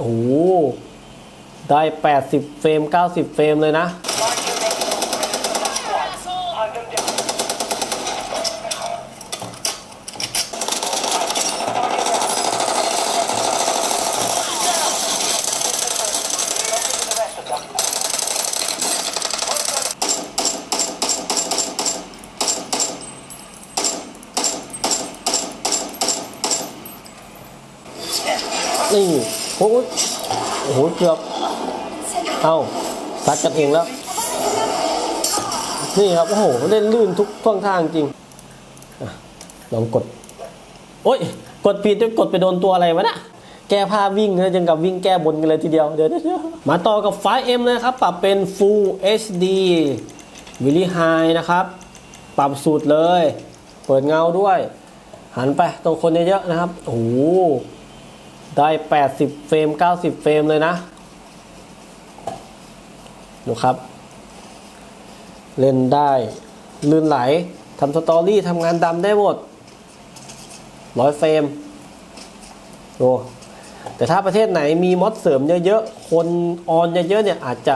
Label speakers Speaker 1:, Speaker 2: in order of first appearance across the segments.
Speaker 1: โอ้โหได้ 80 เฟรม 90 เฟรมเลยนะ นี่ โอ้โหโอ้โหเกือบเอาซัดกันเองแล้ว นี่ครับ โอ้โห เล่นลื่นทุกท่องทางจริงอลองกด โอ้ย กดผิดจะกดไปโดนตัวอะไรวะนะแก้ผ้าวิ่งเลยจังกับวิ่งแก้บนกันเลยทีเดียว เดี๋ยวมาต่อกับไฟ M นะครับ ปรับเป็น Full HD v e r y High นะครับ ปรับสูตรเลย เปิดเงาด้วย หันไปตรงคนเยอะๆนะครับ โอ้โห ได้ 80 เฟรม 90 เฟรมเลยนะดูครับ เล่นได้ลื่นไหลทำสตอรี่ทำงานดำได้หมดร้อยเฟรมดูแต่ถ้าประเทศไหนมีมอดเสริมเยอะๆ คนออนเยอะๆเนี่ยอาจจะ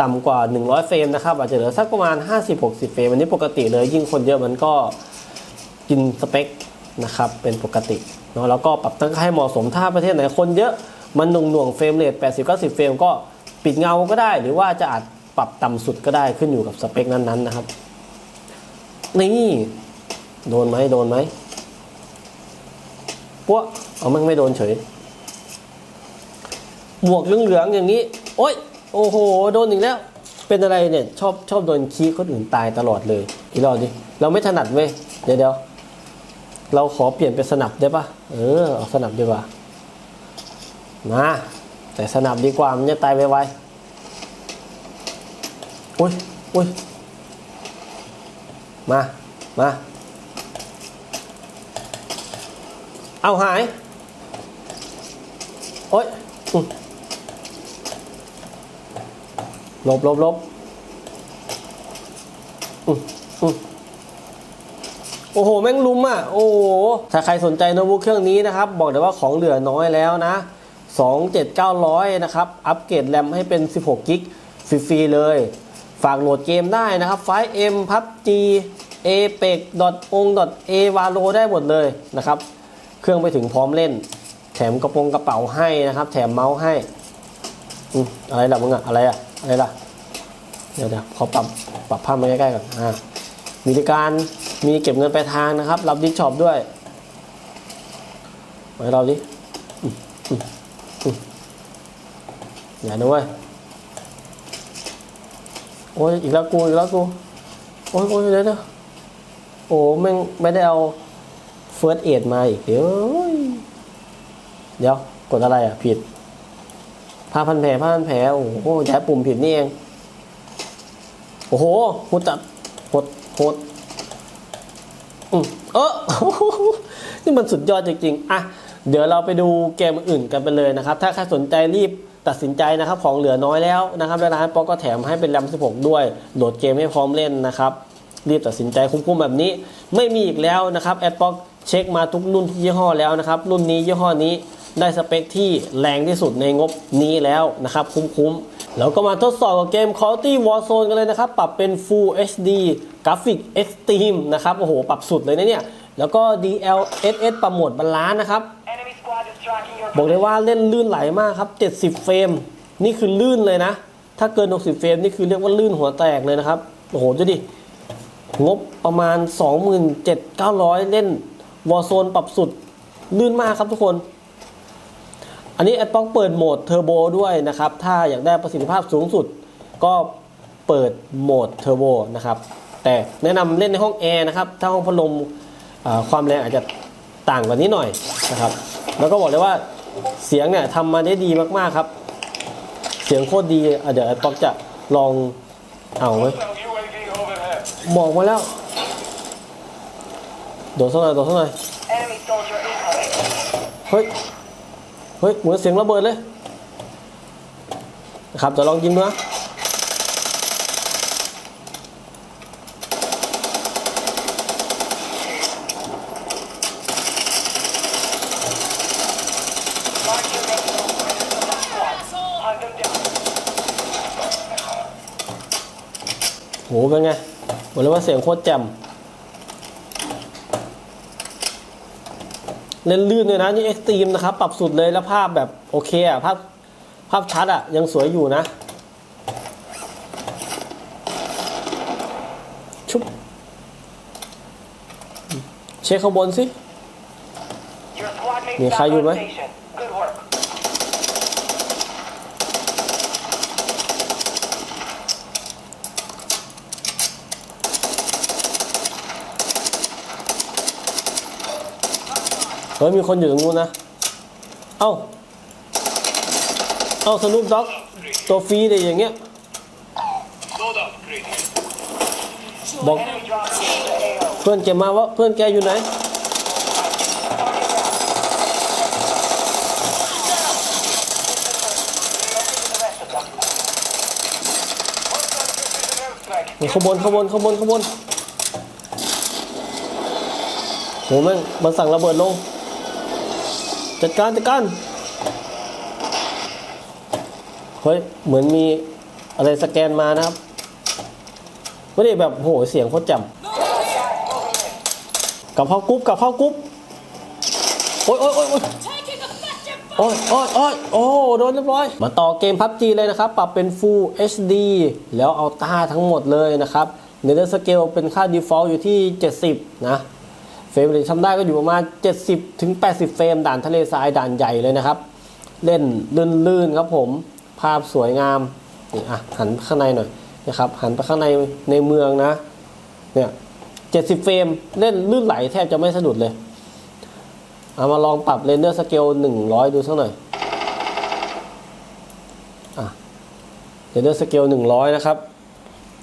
Speaker 1: ต่ำกว่า 100 เฟรมนะครับ อาจจะเหลือสักประมาณ 50-60 เฟรม อันนี้ปกติเลยยิ่งคนเยอะมันก็กินสเปคนะครับ เป็นปกติ เนาะแล้วก็ปรับตั้งค่าให้เหมาะสมถ้าประเทศไหนคนเยอะมันหน่วงหน่วงเฟรมเรท80-90 เฟรมก็ปิดเงาก็ได้ หรือว่าจะอาจปรับต่ำสุดก็ได้ขึ้นอยู่กับสเปคนั้นๆนะครับนี่โดนไหมโดนไหมปั้วเอามันไม่โดนเฉยหมวกเหลืองๆอย่างนี้ โอ๊ยโอ้โหโดนอีกแล้ว เป็นอะไรเนี่ยชอบชอบโดนคีคนอื่นตายตลอดเลยอีกรอบดิเราไม่ถนัดเว้ยเดี๋ยวเดี๋ยว เราขอเปลี่ยนเป็นสนับได้ปะเออเอาสนับดีกว่ามาแต่สนับดีกว่ามันจะตายไวๆอุ้ยอุ้ยมามาเอาหายโอ๊ยอลบลบลบอืมอืม โอ้โห แม่งลุมอะ โอ้โห ถ้าใครสนใจโน้ตบุ๊กเครื่องนี้นะครับ บอกเลยว่าของเหลือน้อยแล้วนะ 27900 นะครับ อัปเกรดแรมให้เป็น 16กิกฟรีๆเลย ฝากโหลดเกมได้นะครับ ไฟ M PUBG Apex .ong .a Valo ได้หมดเลยนะครับ เครื่องไปถึงพร้อมเล่น แถมกระโปรงกระเป๋าให้นะครับ แถมเมาส์ให้อะไรล่ะมึงอะอะไรอะอะไรล่ะ เดี๋ยวเดี๋ยวขอปรับปรับภาพมาใกล้ๆก่อนอ่า บริการมีเก็บเงินปลายทางนะครับ รับดิสช็อปด้วยไว้เราดิอย่านะเว้ยโอ้ยอีกแล้วกูอีกแล้วกูโอ้ยโอ้ยเดี๋ยวเดี๋ยโอ้แม่ไม่ได้เอาเฟิร์สเอดมาอีกเดี๋ยวเดี๋ยวกดอะไรอะผิดผ้าพันแผลผ้าพันแผลโอ้โหย้ายปุ่มผิดนี่เอง โอ้โหโหดจัด โหดอืมเออนี่มันสุดยอดจริงๆอะเดี๋ยวเราไปดูเกมอื่นกันไปเลยนะครับ ถ้าใครสนใจรีบตัดสินใจนะครับ ของเหลือน้อยแล้วนะครับร้านป๊อกก็แถมให้เป็นแรม 16 ด้วย โหลดเกมให้พร้อมเล่นนะครับ รีบตัดสินใจคุ้มๆแบบนี้ ไม่มีอีกแล้วนะครับแอดป๊อกเช็คมาทุกรุ่นทุกยี่ห้อแล้วนะครับ รุ่นนี้ยี่ห้อนี้ได้สเปคที่แรงที่สุดในงบนี้แล้วนะครับ คุ้มๆ แล้วก็มาทดสอบกับเกม Quality Warzone กันเลยนะครับ ปรับเป็น Full HD Graphic Extreme นะครับ โอ้โห ปรับสุดเลยนะเนี่ย แล้วก็ DLSS ปรับโหมดบาลานซ์นะครับ
Speaker 2: Enemy squad is tracking your
Speaker 1: บอกเลยว่าเล่นลื่นไหลมากครับ 70 เฟรม นี่คือลื่นเลยนะ ถ้าเกิน 60 เฟรม นี่คือเรียกว่าลื่นหัวแตกเลยนะครับ โอ้โห ดูดิ งบประมาณ 27,900 เล่นวอ r z โซนปรับสุด ลื่นมากครับทุกคน อันนี้แอดต้องเปิดโหมดเทอร์โบด้วยนะครับ ถ้าอยากได้ประสิทธิภาพสูงสุด ก็เปิดโหมดเทอร์โบนะครับ แต่แนะนำเล่นในห้องแอร์นะครับ ถ้าห้องพัดลมความแรงอาจจะต่างกว่านี้หน่อยนะครับ แล้วก็บอกเลยว่าเสียงเนี่ยทำมาได้ดีมากๆครับ เสียงโคตรดีอะเดี๋ยวแอดป๊อกจะลองเอาไหมบอกมาแล้ว โดดสักหน่อยโดดสักหน่อยเฮ้ย เฮ้ยเหมือนเสียงระเบิดเลยนะครับจะลองยิงดูนะ
Speaker 2: โห
Speaker 1: เป็นไงบอกเลยว่าเสียงโคตรแจ่ม เล่นลื่นเลยนะนี่เอ็กซ์ตรีมนะครับ ปรับสุดเลยแล้วภาพแบบโอเคอะภาพภาพชัดอะยังสวยอยู่นะ ชุบ เช็คข้างบนสิ
Speaker 2: มี
Speaker 1: ใค
Speaker 2: ร
Speaker 1: อ
Speaker 2: ยู่ไห
Speaker 1: ม ฮ้ยมีคนอยู่ตรงนู้นนะ เอ้า เอ้าสนุปด็อกตัวฟรีเลยอย่างเงี้ย บอกเพื่อนแกมาว่าเพื่อนแกอยู่ไหนขบวนขบวนขบวนขบวนโหแม่งมันสั่งระเบิดลง จัดการจัดการเฮ้ยเหมือนมีอะไรสแกนมานะครับไม่ได้แบบโหเสียงโคตรจ่มกลับเข้ากรุ๊ปกับเข้ากรุ๊ปโอ๊ยโอ๊ยโอ๊ยโอ้ยโอ้ยโอ้ยโอ้โดนเรียบร้อย มาต่อเกม PUBG เลยนะครับ ปรับเป็น Full HD แล้วเอาตาทั้งหมดเลยนะครับเนเ e อร์สเกลเป็นค่า default อยู่ที่ 70 นะ เฟรมเรททำได้ก็อยู่ประมาณ 70ถึง80 เฟรมด่านทะเลทรายด่านใหญ่เลยนะครับ เล่นลื่นๆครับผม ภาพสวยงามนี่อะหันข้างในหน่อยนะครับหันไปข้างในในเมืองนะเนี่ย70เฟรมเล่นลื่นไหลแทบจะไม่สะดุดเลย เอามาลองปรับเรนเดอร์สเกล100ดูสักหน่อยอะเรนเดอร์สเกล100นะครับ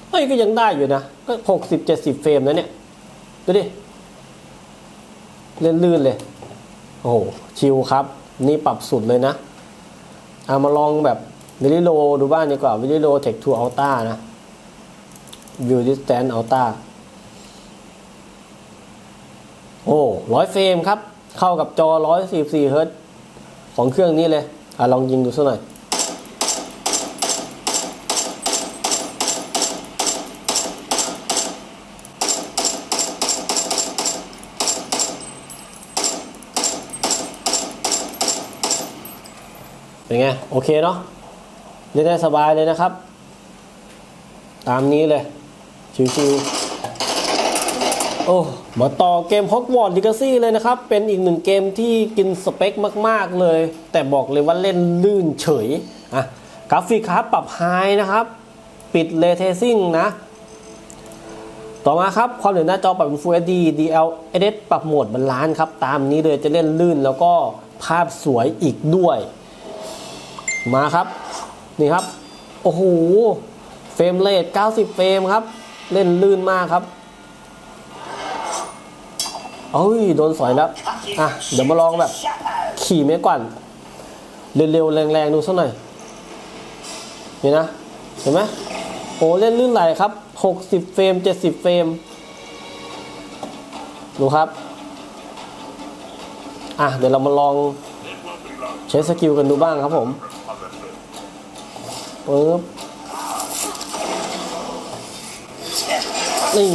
Speaker 1: เฮ้ยก็ยังได้อยู่นะก็60 70เฟรมนะเนี่ย ดูดิ เล่นลื่นเลย โอ้โห ชิลครับ นี่ปรับสุดเลยนะเอามาลองแบบวิลิโลดูบ้างดีกว่าวิลิโลเทคทูอัลต้านะ View Distance Ultra โอ้ร้อยเฟรมครับ เข้ากับจอ 144เฮิรตของเครื่องนี้เลย อะ ลองยิงดูสักหน่อย เป็นไง โอเคเนาะเล่นได้สบายเลยนะครับ ตามนี้เลย ชิวๆโอ้ มาต่อเกม Hogwarts Legacy เลยนะครับ เป็นอีกหนึ่งเกมที่กินสเปคมากๆเลย แต่บอกเลยว่าเล่นลื่นเฉย อะ กราฟิกครับปรับไฮนะครับ ปิดเลเทซิ่งนะต่อมาครับ ความเร็วหน้าจอปรับเป็น Full HD DLSS ปรับโหมดบาลานซ์ครับ ตามนี้เลยจะเล่นลื่นแล้วก็ภาพสวยอีกด้วย มาครับ นี่ครับ โอ้โห เฟรมเรท90 เฟรมครับ เล่นลื่นมากครับเอ้ย โดนสอยแล้ว อะ เดี๋ยวมาลองแบบ ขี่ไม่กว่านเร็วๆ แรงๆ ดูสักหน่อย นี่นะ เห็นไหมโอ้เล่นลื่นไหลครับ 60 เฟรม 70 เฟรม ดูครับ อะ เดี๋ยวเรามาลองใช้สกิลกันดูบ้างครับผม ปึ๊บนี่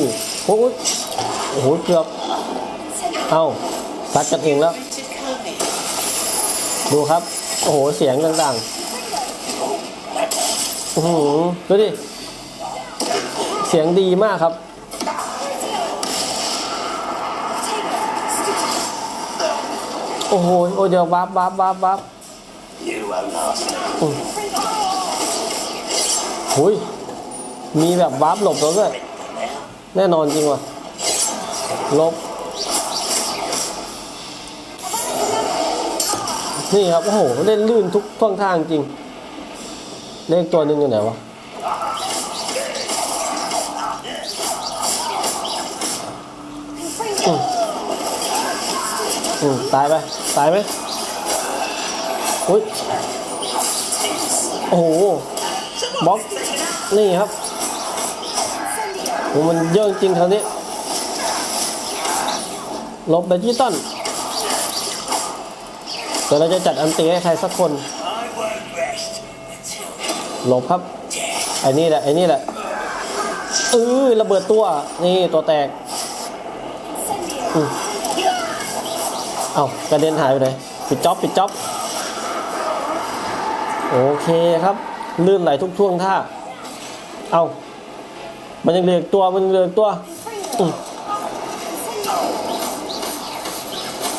Speaker 1: โอ้ยโอ้โหเกือบเอ้าซัดกันเองแล้ว ดูครับ โอ้โห เสียงต่างๆอื้อหือดูดิ เสียงดีมากครับ โอ้โห โอ้เดี๋ยววับวับวับวับอุ้ย หุยมีแบบวับหลบแล้วด้วย แน่นอนจริงว่ะหลบ นี่ครับ โอ้โห เล่นลื่นทุกท่องทางจริง เลขตัวนึงอยู่ไหนวะ อืมตายไป ตายไหมอุ้ย โอ้โห บล็อกนี่ครับมันเยอะจริงคราวนี้หลบไปที่ต้นเดี๋ยวเราจะจัดอันตีให้ใครสักคนหลบครับไอ้นี่แหละไอ้นี่แหละเออระเบิดตัวนี่ตัวแตกเอากระเด็นหายไปไหนปิดจ็อบปิดจ็อบโอเคครับ ลื่นไหลทุกท่วงท่า เอามันยังเหลืออกตัว มันยังเหลืออกตัวอืม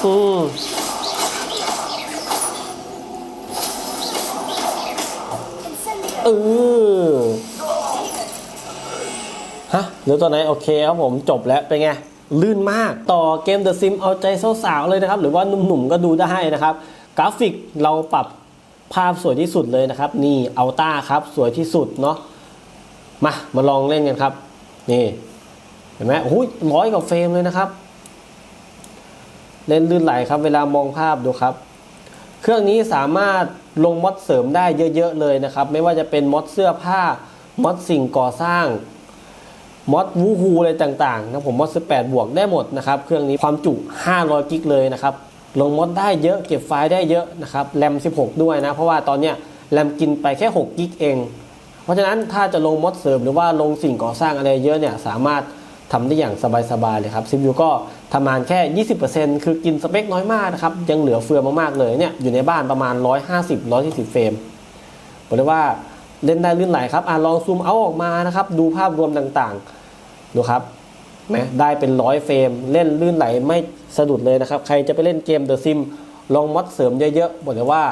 Speaker 1: อืมเออฮะเหลือตัวไหน โอเคครับผมจบแล้ว เป็นไง ลื่นมากต่อเกม The Sim เอาใจสาวๆเลยนะครับ หรือว่าหนุ่มๆก็ดูได้นะครับ กราฟิกเราปรับ ภาพสวยที่สุดเลยนะครับ นี่อัลต้าครับสวยที่สุดเนาะมามาลองเล่นกันครับ นี่เห็นไหมโอ้ยร้อยกว่าเฟรมเลยนะครับ เล่นลื่นไหลครับ เวลามองภาพดูครับ เครื่องนี้สามารถลงมอดเสริมได้เยอะๆเลยนะครับ ไม่ว่าจะเป็นมอดเสื้อผ้ามอดสิ่งก่อสร้างมอดวูฮูอะไรต่างๆนะผมมอด18บวกได้หมดนะครับ เครื่องนี้ความจุ 500 กิกเลยนะครับ ลงมดได้เยอะเก็บไฟล์ได้เยอะนะครับแรม 16 ด้วยนะ เพราะว่าตอนเนี้ยแรมกินไปแค่6กิกเอง เพราะฉะนั้นถ้าจะลงมดเสริมหรือว่าลงสิ่งก่อสร้างอะไรเยอะเนี่ยสามารถทำได้อย่างสบายๆเลยครับ CPU ก็ทำงานแค่ 20%คือกินสเปคน้อยมากนะครับ ยังเหลือเฟือมากๆเลยเนี่ยอยู่ในบ้านประมาณ 150-120เฟรมบอกเลยว่าเล่นได้ลื่นไหลครับอะลองซูมเอาออกมานะครับ ดูภาพรวมต่างๆ ดูครับ ได้เป็นร้อยเฟรม เล่นลื่นไหลไม่สะดุดเลยนะครับ ใครจะไปเล่นเกม The Sim ลองมอดเสริมเยอะๆบอกเลยว่า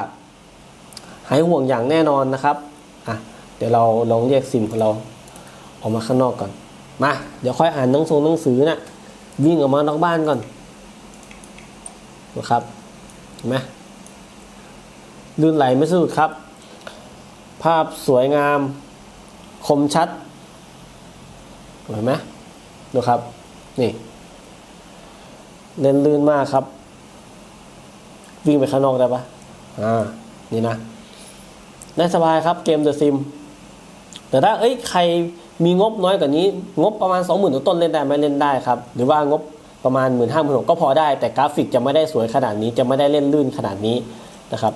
Speaker 1: หายห่วงอย่างแน่นอนนะครับอะเดี๋ยวเราลองเรียกซิมของเราออกมาข้างนอกก่อนมาเดี๋ยวค่อยอ่านหนังสือหนังสือนะ่ะวิ่งออกมานอกบ้านก่อนนะครับเห็นไหมลื่นไหลไม่สะดุดครับ ภาพสวยงามคมชัดเห็นไหม ดูครับ นี่ เล่นลื่นมากครับ วิ่งไปข้างนอกได้ปะอ่า นี่นะ ได้สบายครับเกม The Sim แต่ถ้า เอ้ย ใครมีงบน้อยกว่านี้ งบประมาณ 20,000ต้นเล่นได้ไหมเล่นได้ครับ หรือว่างบประมาณ 1 5 0 0 0ก็พอได้ แต่กราฟิกจะไม่ได้สวยขนาดนี้ จะไม่ได้เล่นลื่นขนาดนี้นะครับ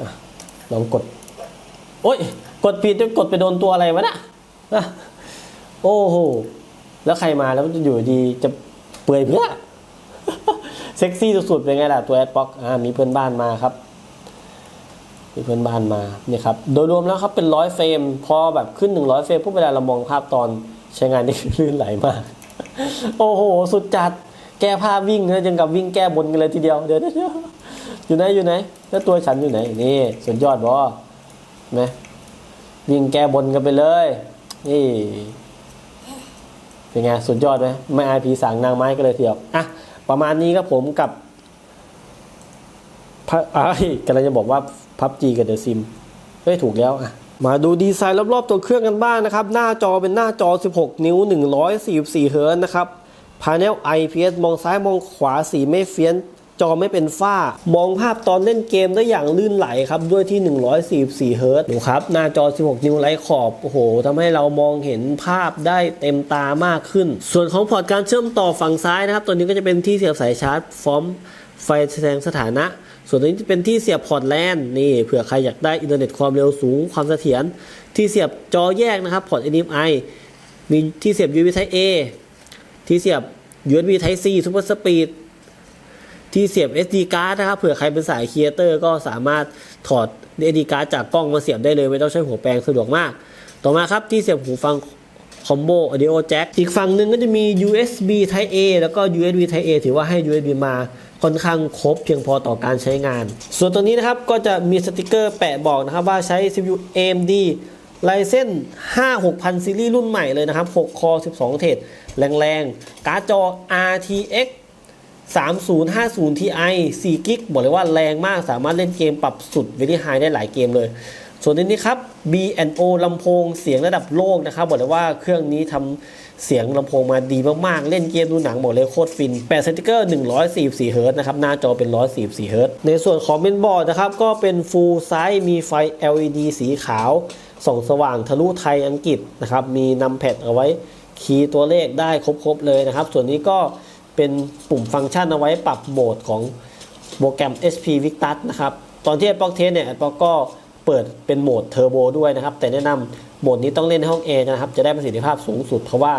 Speaker 1: อลองกด โอ้ย กดผิดจะกดไปโดนตัวอะไรวะนะอะโอ้โห แล้วใครมาแล้วจะอยู่ดีจะเปื่อยเพื่อเซ็กซี่สุดๆเป็นไงล่ะตัวแอดบ็อกอ่ามีเพื่อนบ้านมาครับ มีเพื่อนบ้านมาเนี่ยครับโดยรวมแล้วครับเป็นร้อยเฟรม พอแบบขึ้น100เฟรมปุ๊บเวลาเรามองภาพตอนใช้งานนี่ลื่นไหลมาก โอ้โห สุดจัดแก้ภาพวิ่งนะยังกับวิ่งแก้บนกันเลยทีเดียวเดี๋ยวเดี๋ยวอยู่ไหนอยู่ไหน แล้วตัวฉันอยู่ไหนนี่สุดยอดบอไหมวิ่งแก้บนกันไปเลยนี่ เป็นไงสุดยอดไหมไม่ไอพีสั่งนางไม้ก็เลยเถียวอะประมาณนี้ครับผมกับพะอ้ายกำลังจะบอกว่าพับจีกับเดอะซิมเฮ้ยถูกแล้วอะมาดูดีไซน์รอบๆตัวเครื่องกันบ้างนะครับ หน้าจอเป็นหน้าจอ 16 นิ้ว 144 เฮิร์ตซ์นะครับพาเนล IPS มองซ้ายมองขวาสีไม่เฟี้ยน จอไม่เป็นฝ้ามองภาพตอนเล่นเกมได้อย่างลื่นไหลครับ ด้วยที่ 144เฮิร์ตซ์ดูครับ หน้าจอ 16 นิ้วไร้ขอบ โอ้โหทำให้เรามองเห็นภาพได้เต็มตามากขึ้น ส่วนของพอร์ตการเชื่อมต่อฝั่งซ้ายนะครับ ตัวนี้ก็จะเป็นที่เสียบสายชาร์จพร้อมไฟแสดงสถานะ ส่วนตัวนี้จะเป็นที่เสียบพอร์ตแลนนี่เผื่อใครอยากได้อินเทอร์เน็ตความเร็วสูงความเสถียรที่เสียบจอแยกนะครับพอร์ต HDMI มีที่เสียบ USB Type A ที่เสียบ USB Type C Super Speed ที่เสียบ SD card นะครับเผื่อใครเป็นสายครีเอเตอร์ก็สามารถถอด SD card จากกล้องมาเสียบได้เลยไม่ต้องใช้หัวแปลงสะดวกมาก ต่อมาครับที่เสียบหูฟังคอมโบ audio jack อีกฝั่งหนึ่งก็จะมี USB Type A แล้วก็ USB Type A ถือว่าให้ USB มาค่อนข้างครบเพียงพอต่อการใช้งาน ส่วนตัวนี้นะครับก็จะมีสติกเกอร์แปะบอกนะครับว่าใช้ CPU AMD Ryzen 5 6000 ซีรีส์รุ่นใหม่เลยนะครับ 6 คอ 12 เทรดแรงๆ การ์ดจอ RTX 3050 Ti 4กิกบอกเลยว่าแรงมากสามารถเล่นเกมปรับสุด Very High ได้หลายเกมเลย ส่วนนี้ครับ B&O ลำโพงเสียงระดับโลกนะครับ บอกเลยว่าเครื่องนี้ทำเสียงลำโพงมาดีมากๆ เล่นเกมดูหนังบอกเลยโคตรฟินแปะสติกเกอร์144เฮิร์ตนะครับ หน้าจอเป็น 144เฮิร์ตในส่วนของเมนบอร์ดนะครับ ก็เป็น Full Size มีไฟ LED สีขาวส่องสว่างทะลุไทยอังกฤษนะครับมีนำแพดเอาไว้คีย์ตัวเลขได้ครบๆเลยนะครับ ส่วนนี้ก็ เป็นปุ่มฟังก์ชันเอาไว้ปรับโหมดของโปรแกรม SP Victus นะครับ ตอนที่ Apple Test เนี่ย Apple ก็เปิดเป็นโหมดเทอร์โบด้วยนะครับ แต่แนะนำโหมดนี้ต้องเล่นในห้องแอร์นะครับ จะได้ประสิทธิภาพสูงสุด เพราะว่า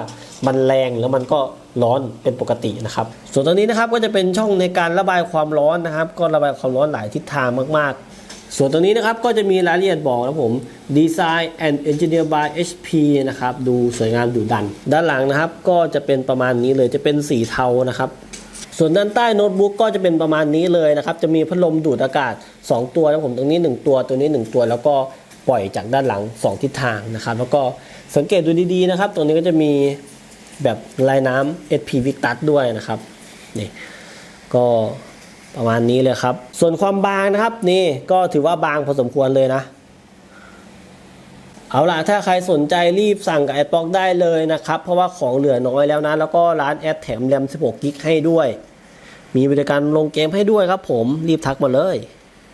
Speaker 1: มันแรงแล้วมันก็ร้อนเป็นปกตินะครับ ส่วนตรงนี้นะครับก็จะเป็นช่องในการระบายความร้อนนะครับ ก็ระบายความร้อนหลายทิศทางมากๆ ส่วนตรงนี้นะครับก็จะมีรายละเอียดบอกนะผม Design and Engineer by HP นะครับ ดูสวยงามดุดัน ด้านหลังนะครับก็จะเป็นประมาณนี้เลยจะเป็นสีเทานะครับ ส่วนด้านใต้โน้ตบุ๊กก็จะเป็นประมาณนี้เลยนะครับ จะมีพัดลมดูดอากาศ 2 ตัวนะผมตรงนี้ 1 ตัวตัวนี้ 1 ตัว แล้วก็ปล่อยจากด้านหลัง 2 ทิศทางนะครับ แล้วก็สังเกตดูดีๆนะครับ ตรงนี้ก็จะมีแบบลายน้ำ SP Victus ด้วยนะครับนี่ก็ ประมาณนี้เลยครับ ส่วนความบางนะครับนี่ก็ถือว่าบางพอสมควรเลยนะ เอาล่ะถ้าใครสนใจรีบสั่งกับแอดบ็อกได้เลยนะครับ เพราะว่าของเหลือน้อยแล้วนะ แล้วก็ร้านแอดแถมแรม 16 กิกให้ด้วย มีบริการลงเกมให้ด้วยครับผมรีบทักมาเลย